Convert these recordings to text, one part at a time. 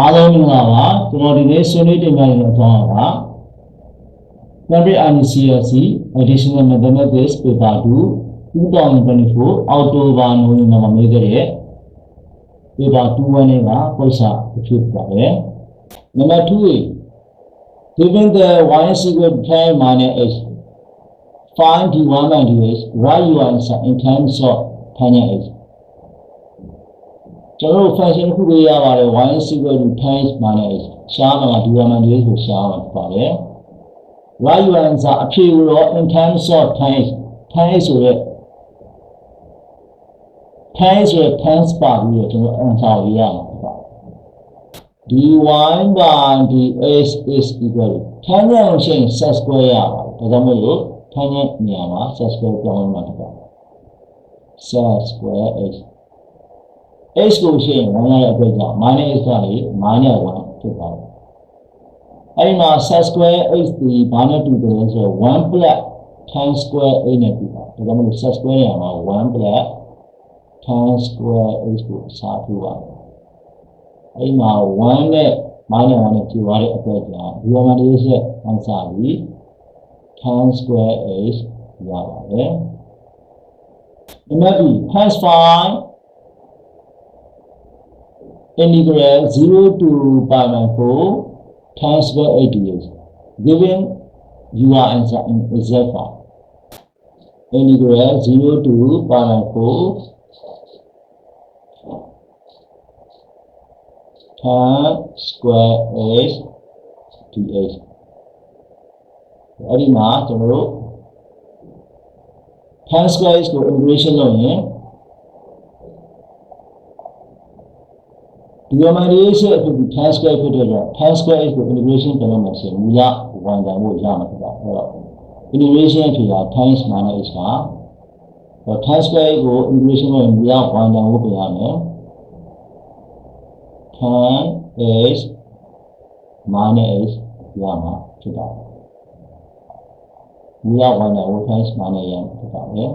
အားလုံးမင်္ဂလာပါကျွန်တော်ဒီနေ့ဆွေးနွေးတင်ပြနေတဲ့အကြောင်းက Cambridge ICSC Additional Mathematics Paper 2 2024အောက်တိုဘာနိုဝင်ဘာမှာမေးခဲ့တဲ့ Paper 2 နဲ့ကပု္ပ္ပစာအဖြစ်ပါတယ်။ Number 2 Given the y is equal to 10 minus h find d1 minus dh write your answer in terms of tangent h ကျွန်တော်တို့ function တစ်ခုပေးရပါတယ် y is equal to times minus ရှားမှာ d1 minus dh ကိုရှားမှာဖြစ်ပါတယ် write your answer အဖြေကိုတော့ in terms of times times ဆိုရက် times ဆိုရက် times ပါပြီးတော့ကျွန်တော် answer ကိုရေးရမှာဖြစ်ပါတယ် dy by dh is equal to tangent ကိုရှင်း set square ရပါတယ်ဒါကြောင့်မို့လို့ tangent နေရာမှာ set square ပြောင်းမှာဖြစ်ပါတယ် set square h h ကိုရှင်းဝင်ရတဲ့အတွက်ကြောင့် minus h ကနေ minus 1ဖြစ်ပါတယ်အဲ့ဒီမှာ set square h ဒီဘာနဲ့တူတယ်လဲဆိုတော့1 plus tan square h နဲ့တူပါတယ်ဒါကြောင့်မို့လို့ set square နေရာမှာ1 plus tan square h ကိုအစားထိုးပါတယ်အဲ့ဒီမှာ1နဲ့ minus 1နဲ့ပြသွားတဲ့အတွက်ကြောင့်ဒီမှာလေးရဲ့ answer ပြီး tan square h ရပါတယ်နံပါတ်2 tan find integral 0 to pi by 4 tan square 8 dx given your answer in exact form integral 0 to pi by 4 tan square 8 dx အဲ့ဒီမှာကျွန်တော်တို့ tan square ကို integration လုပ်ရင် ဒီ variation အဖြစ်ဒီ tan square ဖြစ်တဲ့အတွက် tan square ကို integration ပြန်လုပ်မယ်ဆိုရင်မူလဝန်တန်ဖို့ရမှာဖြစ်ပါအဲ့တော့ integration အဖြစ်က tan minus h ပါတော့ tan square ကို integration လုပ်ရင်မူလဝန်တန်ဖို့ပြန်ရမယ် tan h minus h ရမှာဖြစ်ပါတယ်မူလဝန်တန်ကို tan minus ရမှာဖြစ်ပါတယ်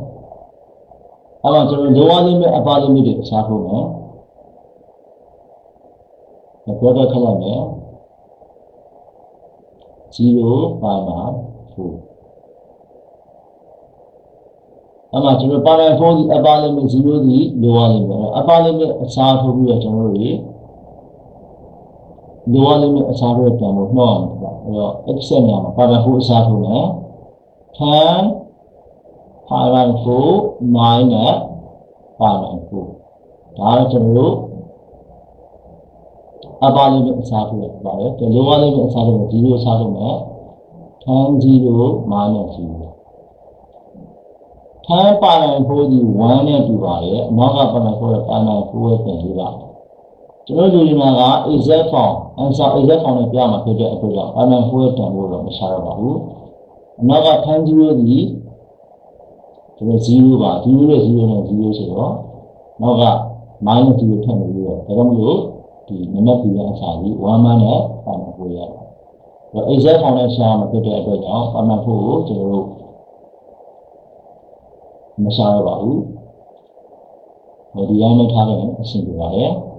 အဲ့တော့ကျွန်တော် lower limit upper limit တွေအစားထိုးမ ယ်ပြောတော့ခက်လိုက်မယ်0 pi by 4အမှကျွန်တော် pi by 4ဒီ upper limit 0ဒီ lower limit upper limit အစားထိုးပြီးတော့ကျွန်တော်တို့တွေ lower limit အစားထိုးပြန်လို့နှောက်အောင်ပေါ့အဲ့တော့ x ဆက်နေရာမှာ pi by 4အစားထိုးမယ်10 pi by 4 minus pi by 4ဒါကကျွန်တော်တို့ upper limit အစားထိုးရပါတယ်ဒီ lower limit အစားထိုးမယ်0အစားထိုးမယ်10 0 minus 0 10 pi by 4ဒီ1နဲ့တူပါတယ်အနောက်က pi by 4ရဲ့ pi by 4ရဲ့ပြင်ပေးပါတယ်ကျွန်တော်တို့ဒီမှာက exact form answer exact form နဲ့ပြမှာဖြစ်တဲ့အတွက်ကြောင့် pi by 4ရဲ့တင်ဖို့တော့မရှာတော့ပါဘူးအနောက်က10 0ဒီကျွန်တော်0ပါ0နဲ့0နဲ့0ဆိုတော့နောက်က minus 0ထည့်နေပြီးတော့ဒါကြောင့်မလို့ ဒီနံပါတ်2ရဲ့အစာကြီး1 man နဲ့ပါမဖို့ရတယ်။ဒါ exact form နဲ့ရှာမှာဖြစ်တဲ့အတွက်ကြောင့်ပါမဖို့ကိုကျွန်တော်တို့မရှာရပါဘူး။ဒီတိုင်းနဲ့ထားခဲ့ရင်အဆင်ပြေပါတယ်။